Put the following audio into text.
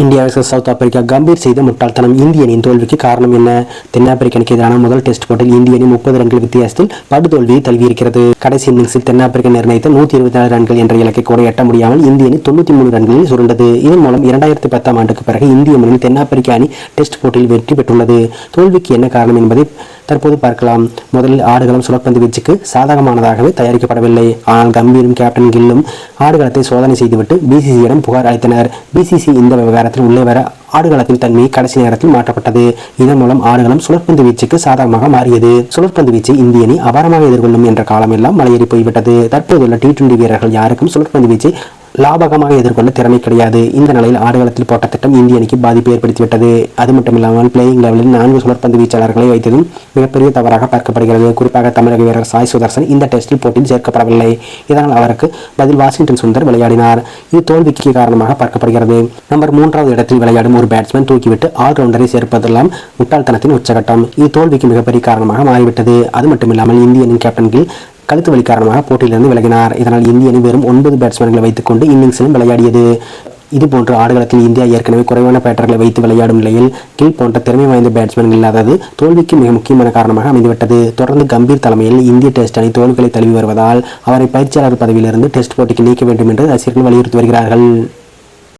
India versus South Africa. Gambhir செய்த முட்டாள்தனம் இந்திய அணியின் தோல்விக்கு காரணம் என்ன? தென்னாப்பிரிக்கனுக்கு எதிரான முதல் டெஸ்ட் போட்டியில் இந்திய அணி முப்பது ரன்கள் வித்தியாசத்தில் படுதோல்வியை தழுவியிருக்கிறது. கடைசி இன்னிங்ஸில் தென்னாப்பிரிக்கா நிர்ணயித்த நூற்றி இருபத்தி நாலு ரன்கள் என்ற இலக்கை கூட எட்ட முடியாமல் இந்திய அணி தொண்ணூற்றி மூணு ரன்களில் சுருண்டது. இதன் மூலம் இரண்டாயிரத்தி பத்தாம் ஆண்டுக்கு பிறகு இந்திய மண்ணில் தென்னாப்பிரிக்க அணி டெஸ்ட் போட்டியில் வெற்றி பெற்றுள்ளது. தோல்விக்கு என்ன காரணம் என்பதை தற்போது பார்க்கலாம். முதலில் ஆடுகளம் சுழற்பந்து வீச்சுக்கு சாதகமானதாகவே தயாரிக்கப்படவில்லை. ஆனால் கம்பீரும் கேப்டன் கில்லும் ஆடுகளத்தை சோதனை செய்துவிட்டு பிசிசியிடம் புகார் அளித்தனர். பிசிசி இந்த விவகாரத்தில் உள்ளே வர ஆடுகளத்தின் தன்மை கடைசி நேரத்தில் மாற்றப்பட்டது. இதன் மூலம் ஆடுகளம் சுழற்பந்து வீச்சுக்கு சாதகமாக மாறியது. சுழற்பந்து வீச்சை இந்திய அணி அபாரமாக எதிர்கொள்ளும் என்ற காலமெல்லாம் மலையேறி போய்விட்டது. தற்போதுள்ள டி டுவெண்டி வீரர்கள் யாருக்கும் சுழற்பந்து வீச்சை லாபகமாக எதிர்கொள்ள திறமை கிடையாது. இந்த நிலையில் ஆடுகளத்தில் போட்ட திட்டம் இந்திய அணிக்கு பாதிப்பு ஏற்படுத்திவிட்டது. அது மட்டுமில்லாமல் பிளேயிங் லெவலில் நான்கு சுழற்பந்து வீச்சாளர்களை வைத்ததும் மிகப்பெரிய தவறாக பார்க்கப்படுகிறது. குறிப்பாக தமிழக வீரர் சாய் சுதர்சன் இந்த டெஸ்டில் போட்டியில் சேர்க்கப்படவில்லை. இதனால் அவருக்கு பதில் வாஷிங்டன் சுந்தர் விளையாடினார். இது தோல்விக்கு காரணமாக பார்க்கப்படுகிறது. நம்பர் மூன்றாவது இடத்தில் விளையாடும் ஒரு பேட்ஸ்மேன் தூக்கிவிட்டு ஆல்ரவுண்டரை சேர்ப்பதெல்லாம் முட்டாள்தனத்தின் உச்சகட்டம். இது தோல்விக்கு மிகப்பெரிய காரணமாக மாறிவிட்டது. அது மட்டுமில்லாமல் இந்திய அணியின் கேப்டன் கில் கழுத்து வலி காரணமாக போட்டியிலிருந்து விலகினார். இதனால் இந்திய அணி வெறும் ஒன்பது பேட்ஸ்மேன்களை வைத்துக்கொண்டு இன்னிங்ஸிலும் விளையாடியது. இதுபோன்று ஆடுகளத்தில் இந்தியா ஏற்கனவே குறைவான பேட்டர்களை வைத்து விளையாடும் நிலையில் கில் போன்ற திறமை வாய்ந்த பேட்ஸ்மேன்கள் இல்லாதது தோல்விக்கு மிக முக்கியமான காரணமாக அமைந்துவிட்டது. தொடர்ந்து கம்பீர் தலைமையில் இந்திய டெஸ்ட் அணி தோல்விகளை தழுவி வருவதால் அவரை பயிற்சியாளர் பதவியிலிருந்து டெஸ்ட் போட்டிக்கு நீக்க வேண்டும் என்று ரசிகர்கள் வலியுறுத்தி வருகிறார்கள்.